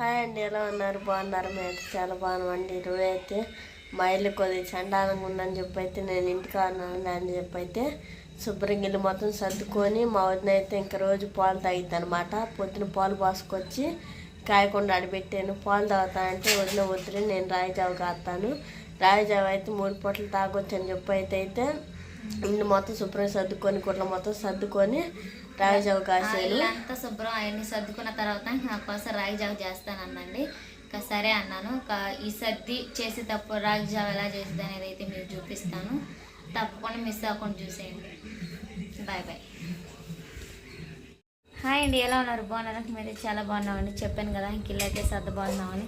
Hi అండి ఎలా ఉన్నారు? బాగున్నారు? మేము చాలా బాగున్నామండి. ఈరోజు అయితే మా ఇల్లు కొద్దిగా చండాలంగా ఉందని చెప్పి అయితే నేను ఇంటికి ఉన్నాను అని చెప్పి అయితే శుభ్రంగా ఇల్లు మొత్తం సర్దుకొని మా వదిన అయితే ఇంక రోజు పాలు తాగిద్ది అనమాట పొద్దున పాలు పోసుకొచ్చి కాయకుండా అడిపెట్టాను పాలు తాగుతానంటే వదిన వద్దులే నేను రాయజావ కాస్తాను రాయజావ అయితే మూడు పూటలు తాగొచ్చు అని చెప్పి అయితే ఇల్లు మొత్తం శుభ్రంగా సర్దుకొని గుడ్ల మొత్తం సర్దుకొని రాయి జావ కాసాను. ఇల్లంతా శుభ్రం అవన్నీ సర్దుకున్న తర్వాత నా కోసం రాగి జావ చేస్తానందండి ఇంకా సరే అన్నాను. ఇంకా ఈ సర్ది చేసేటప్పుడు రాగి జావ ఎలా చేసేది అనేది అయితే మీకు చూపిస్తాను. తప్పకుండా మిస్ అవ్వకుండా చూసేయండి. Bye bye. హాయ్ అండి ఎలా ఉన్నారు? బాగున్నారా? మీరు చాలా బాగున్నామండి. చెప్పాను కదా ఇంక ఇల్లు అయితే సర్ద బాగున్నామని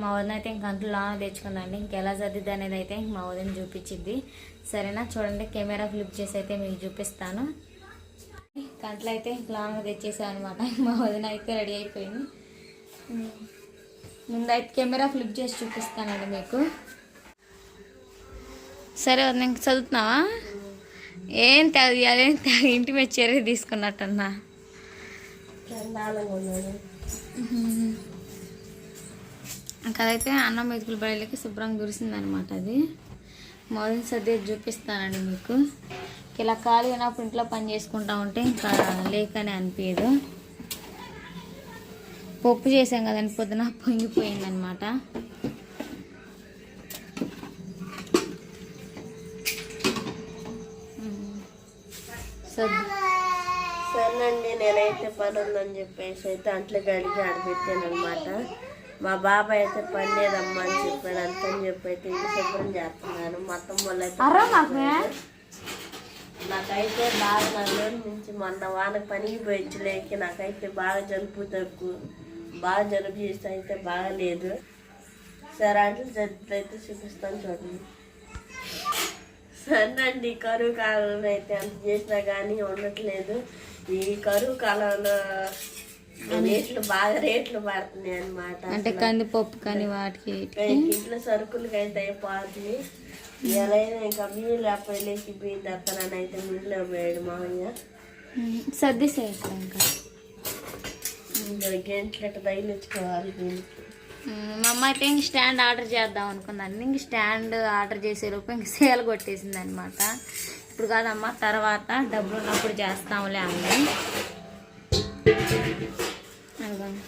మా వదిన అయితే ఇంక అంట్లు లాగా తెచ్చుకుందండి. ఇంకెలా సర్దిద్ది అనేది అయితే ఇంక మా వదిన చూపించిద్ది. సరేనా? చూడండి కెమెరా ఫ్లిప్ చేసి అయితే మీకు చూపిస్తాను. కంట్లో అయితే లాంగ్ తెచ్చేసాను అనమాట మా వదిన అయితే రెడీ అయిపోయింది. ముందైతే కెమెరా ఫ్లిప్ చేసి చూపిస్తానండి మీకు. సరే వదిన ఇంక చదువుతున్నావా? ఏం తెగ అదేం తెగ ఇంటి మీద చర్య తీసుకున్నట్టన్నా. చండాలంగా అక్కడైతే అన్నం మెతుకులు బయలకి శుభ్రంగా కురిసిందనమాట అది. మొదటి సర్ది చూపిస్తానండి మీకు. ఇలా ఖాళీ అయినప్పుడు ఇంట్లో పని చేసుకుంటా ఉంటే ఇంకా లేకనే అనిపించదు పప్పు చేసాం కదండి పొద్దున పొంగిపోయిందనమాట. సర్ది. సరేనండి నేనైతే పని ఉందని చెప్పేసి అయితే అంట్లు గడిగి ఆడబెట్టాను అనమాట మా బాబాయ్ అయితే పని లేదమ్మా అని చెప్పాడు. అంతని చెప్పి అయితే ఇంటి శుభ్రం చేస్తున్నాను మొత్తం వల్ల నాకైతే బాగా నా రోజు నుంచి మొన్న వాన పనికి పోయొచ్చు లేక నాకైతే బాగా జలుబు తక్కువ బాగా జలుబు చేస్తే అయితే బాగలేదు. సరే అంట్లు జలుబు అయితే చూపిస్తాను చూడండి. సరేనండి కరువు కాలంలో అయితే అంత చేసినా కానీ ఉండట్లేదు. ఈ కరువు కాలంలో రేట్లు బాగా రేట్లు పడుతున్నాయి అనమాట అంటే కందిపప్పు కానీ వాటికి ఇంట్లో సరుకులకి అయితే అయిపోతుంది ఎలా అయినా ఇంకా లేకపోతే లేచి బియ్యం తెస్తానని అయితే మిల్లులో పోయాడు మామయ్య సర్దిసే ఇంకా? ఇంకా గంటలు అట్ట తగిలించుకోవాలి. మా అమ్మ అయితే ఇంక స్టాండ్ ఆర్డర్ చేద్దాం అనుకుందండి. ఇంక స్టాండ్ ఆర్డర్ చేసే రూపాయి ఇంక సేల్ కొట్టేసింది అనమాట ఇప్పుడు కాదమ్మా తర్వాత డబ్బులు ఉన్నప్పుడు చేస్తాంలే అంది అదిగోండి.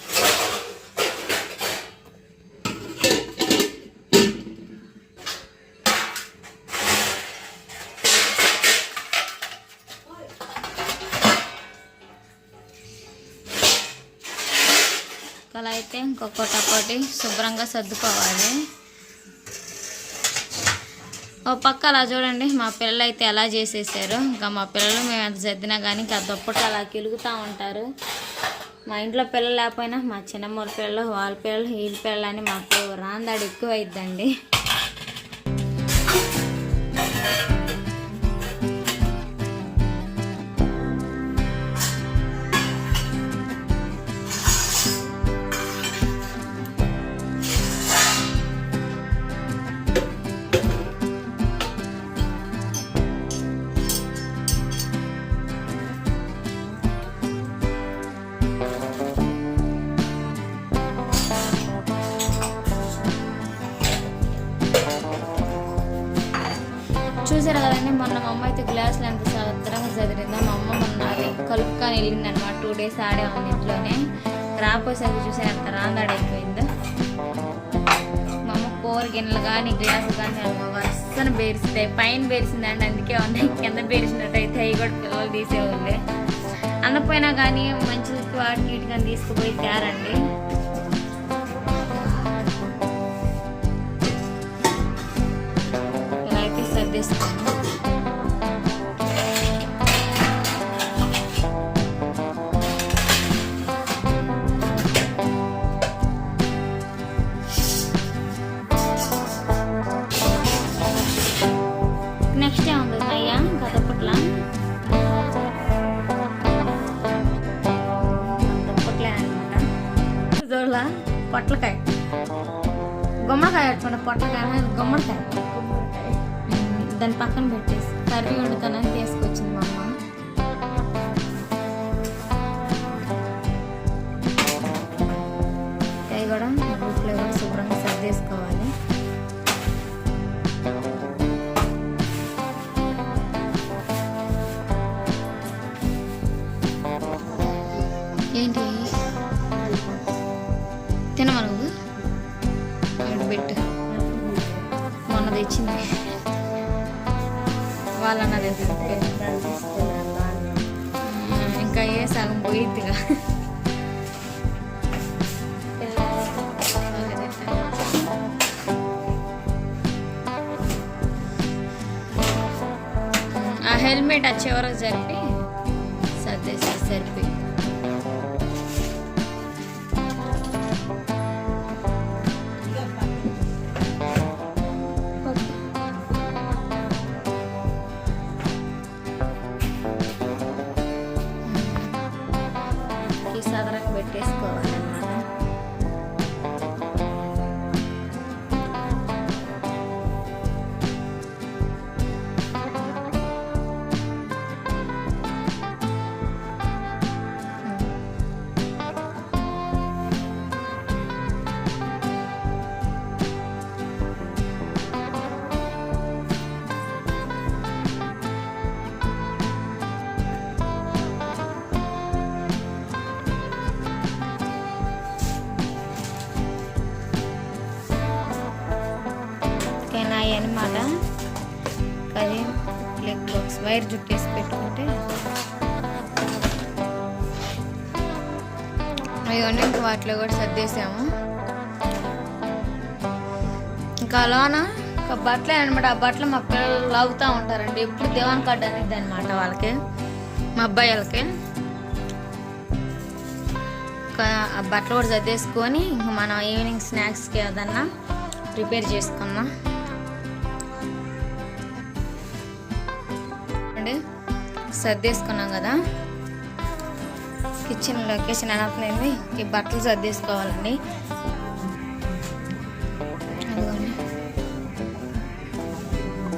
అలా అయితే ఇంకొకటి ఒకటి శుభ్రంగా సర్దుకోవాలి. ఓ పక్క అలా చూడండి మా పిల్లలు అయితే ఎలా చేసేసారు. ఇంకా మా పిల్లలు మేము ఎంత సర్దినా కానీ ఇంకా దుప్పటి అలా కిలుగుతూ ఉంటారు. మా ఇంట్లో పిల్లలు లేకపోయినా మా చిన్నమ్మూరు పిల్లలు వాళ్ళ పిల్లలు వీళ్ళ పిల్లలు అని మాకు రాందాడు ఎక్కువ అయిద్దండి మొన్న మా అమ్మ అయితే గ్లాసులు ఎంత సత్రంగా చదివిందో మా అమ్మ మొన్న అది కలుపుకొని వెళ్ళింది అనమాట టూ డేస్ ఆడే ఉంది ఇంట్లోనే. రాపోసరికి చూసాను ఎంత రాందాడైపోయిందో మా అమ్మ కూర గిన్నెలు కానీ గ్లాసు కానీ వరుసన బేరిస్తాయి పైన బేరిసిందండి అందుకే ఉన్నాయి కింద బేరిసినట్టు అయితే అవి కూడా పిల్లలు తీసేవాళ్ళే. అన్నపోయినా కానీ మంచి వాటి నీట్గా తీసుకుపోయి తేరండి. ఇలా పొట్లకాయ గుమ్మడికాయ దాని పక్కన పెట్టేసి కర్రీ వండుతానని తీసుకొచ్చింది బాగా. ఇంకా ఏ సగం పోయిద్దిగా ఆ హెల్మెట్ ఆ చివరకు జరిపి సర్దేసి సరిపోయి School. పెట్టేసుకోవాలన్నమాట అది లెగ్ బాక్స్ వైర్ జుట్టేసి పెట్టుకుంటే. అవన్నీ ఇంకా వాటిలో కూడా సర్దేసాము ఇంకా అలానా? ఒక బట్టలే అనమాట ఆ బట్టలు మా పిల్లలు లాగుతూ ఉంటారండి. ఎప్పుడు దేవాన్ కార్డ్ అనేది అనమాట వాళ్ళకి. మా అబ్బాయి వాళ్ళకి. ఆ బట్టలు కూడా సర్దేసుకొని మనం ఈవినింగ్ స్నాక్స్కి ఏదన్నా ప్రిపేర్ చేసుకుందాం. సర్దేసుకున్నాం కదా. కిచెన్ లొకేషన్ అనవుతుంది ఈ బట్టలు సర్దేసుకోవాలండి.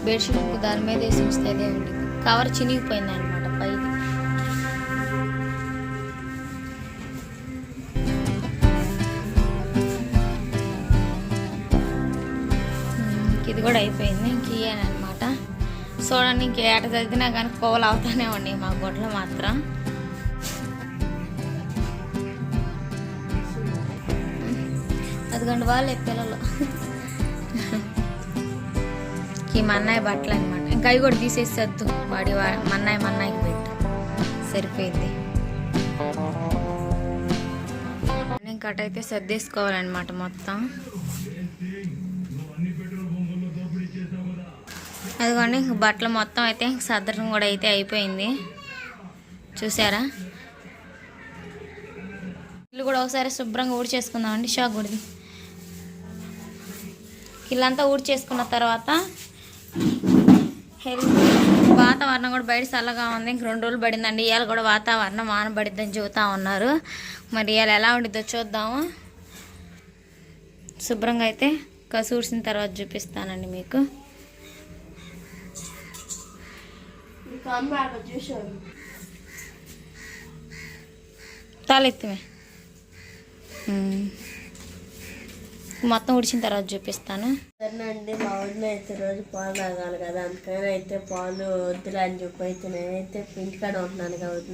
బెడ్షీట్ దాని మీద వేసి ఉంచితే అదే ఉంది కవర్ చినిగిపోయింది అనమాట పైకి hmm, ఇది కూడా అయిపోయింది. ఇంక చూడడానికి ఏట చదివినా కానీ కోవలు అవుతానే ఉన్నాయి మా గొడ్లు మాత్రం. అదిగండి వాళ్ళే పిల్లలు. ఈ మన్నాయి బట్టలు అనమాట ఇంకా అవి కూడా తీసేసేద్దు. వాడి మన్నాయి మన్నాయికి పెట్టు. సరిపోయింది. ఇంకా అటైతే సర్దేసుకోవాలన్నమాట మొత్తం. అదిగోండి బట్టలు మొత్తం అయితే ఇంక సర్దడం కూడా అయితే అయిపోయింది. చూసారా? ఇల్లు కూడా ఒకసారి శుభ్రంగా ఊడ్చేసుకుందామండి షాక్ గుడిది ఇల్లంతా ఊడ్చేసుకున్న తర్వాత హెల్త్ వాతావరణం కూడా బయట చల్లగా ఉంది. ఇంక రెండు రోజులు పడిందండి. ఇవాళ కూడా వాతావరణం వాన పడిద్దని చెబుతా ఉన్నారు. మరి ఇవాళ ఎలా ఉండిద్దో చూద్దాము. శుభ్రంగా అయితే కసూడ్చిన తర్వాత చూపిస్తానండి మీకు. అమ్మ చూసాను మొత్తం ఉడిచిన తర్వాత చూపిస్తాను. సరేనండి మా ఊళ్ళో అయితే రోజు పాలు తాగాలి కదా. అందుకని అయితే పాలు వద్దులే అని చెప్పి అయితే నేనైతే ఇంటికాడ ఉంటున్నాను కాబట్టి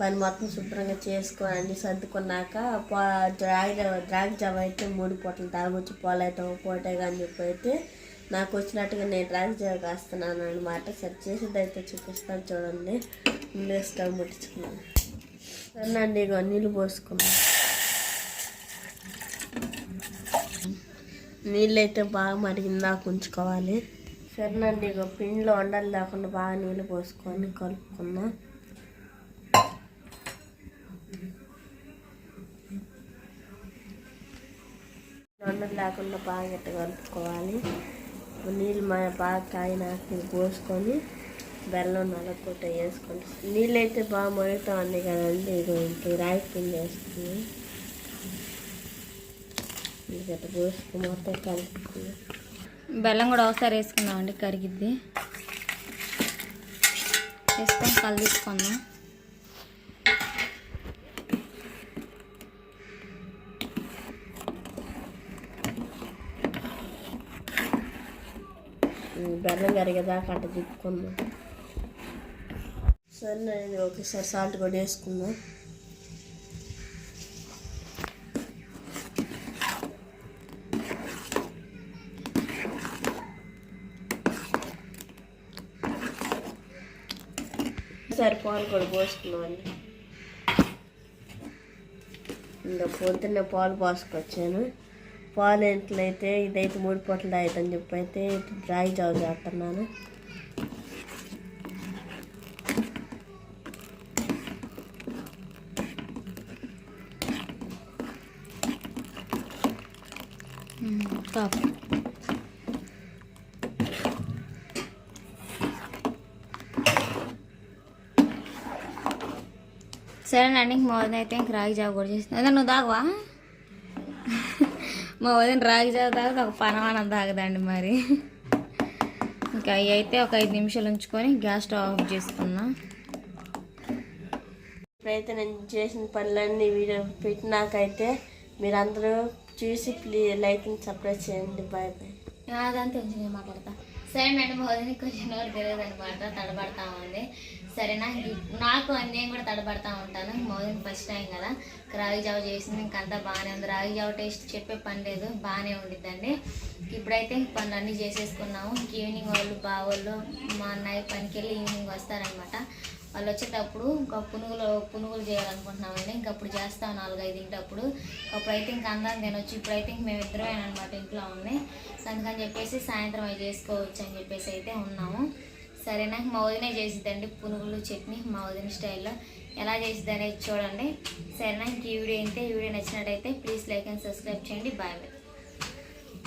పని మొత్తం శుభ్రంగా చేసుకోనండి సర్దుకున్నాక పా ద్రాగ ద్రాగ జావ అయితే మూడు పూటలు తాగొచ్చు. పాలు అయితే ఒక పూటే అని చెప్పి అయితే నాకు వచ్చినట్టుగా నేను ద్రాగ చేస్తున్నాను అనమాట సరి చేసేది అయితే చూపిస్తాను చూడండి. ముందే స్టవ్ ముట్టించుకున్నాను. సరేనండి ఇక నీళ్ళు పోసుకున్నాను నీళ్ళు అయితే బాగా మరిగిందా ఉంచుకోవాలి సరేనండి ఇక పిండిలో వండలు లేకుండా బాగా నీళ్ళు పోసుకొని కలుపుకున్నా. వండలు లేకుండా బాగా ఇట్ట కలుపుకోవాలి. నీళ్ళు మా బాగా కాయినాక పోసుకొని బెల్లం నలకొట్ట వేసుకుంటాం నీళ్ళు అయితే బాగా మరుగుతా ఉంది కదండి ఇక ఇంక రాయి పిండి వేసుకుని. గట్ట పోసుకుని మొత్తం కలుపుకుని. బెల్లం కూడా ఒకసారి వేసుకుందామండి కరిగిద్ది. వేసుకొని కలు బెల్లం కరిగేదాకా అట్ట తిప్పుకుందాం. సరే నేను ఒకసారి సాల్ట్ కూడా వేసుకున్నా సరే పాలు కూడా పోసుకున్నామండి ఇంకా పొద్దున్నే పాలు పోసుకొచ్చాను. పాలు ఎట్లయితే ఇదైతే మూడు పొట్లు తాగుతుందని చెప్పి అయితే రాగి జావ చేస్తున్నాను. కాపు సరేనండి మా వదిన అయితే ఇంక రాగి జావ కూడా చేస్తుంది అదే నువ్వు తాగవా? మా వదిన రాగి తాగదు ఒక పనవానం తాగదండి మరి. ఇంకా అవి అయితే ఒక ఐదు నిమిషాలు ఉంచుకొని గ్యాస్ స్టవ్ ఆఫ్ చేసుకున్నా. ఇప్పుడైతే నేను చేసిన పనులన్నీ వీడియో పెట్టినాకైతే మీరందరూ చూసి ప్లీజ్ లైక్ సబ్స్క్రైబ్ చేయండి. Bye bye. అదంతా నేను మాట్లాడతా. సరే మేడం వదిన కొంచెం నోరు తెలియదు అనమాట తడబడతా ఉంది. సరేనా? నాకు నాకు నేను కూడా తడబడతా ఉంటాను. మా ఫస్ట్ టైం కదా. రాగి జావ చేసింది ఇంకంతా బాగానే ఉంది. రాగి జావ టేస్ట్ చెప్పే పని లేదు బాగానే ఉండిద్దండి. ఇప్పుడైతే పనులు అన్నీ చేసేసుకున్నాము ఈవినింగ్ వాళ్ళు బావోళ్ళు మా అన్నయ్య పనికి వెళ్ళి ఈవినింగ్ వస్తారనమాట వాళ్ళు వచ్చేటప్పుడు ఇంకా పునుగులు పునుగులు చేయాలనుకుంటున్నామండి. ఇంక అప్పుడు చేస్తాం నాలుగైదింటప్పుడు అప్పుడైతే ఇంకా అందరం తినొచ్చు ఇప్పుడైతే ఇంక మేము ఇద్దరమే అనమాట ఇంట్లో ఉన్నాయి అందుకని చెప్పేసి సాయంత్రం అవి చేసుకోవచ్చు అని చెప్పేసి అయితే ఉన్నాము. సరే నాకు మా వదినే చేసిద్దండి పునుగులు చట్నీ మా వదిన స్టైల్లో. ఎలా చేసిద్ది అనేది చూడండి. సరే నాకు ఈ వీడియో అయితే ఈ వీడియో నచ్చినట్టయితే ప్లీజ్ లైక్ అండ్ సబ్స్క్రైబ్ చేయండి. Bye bye.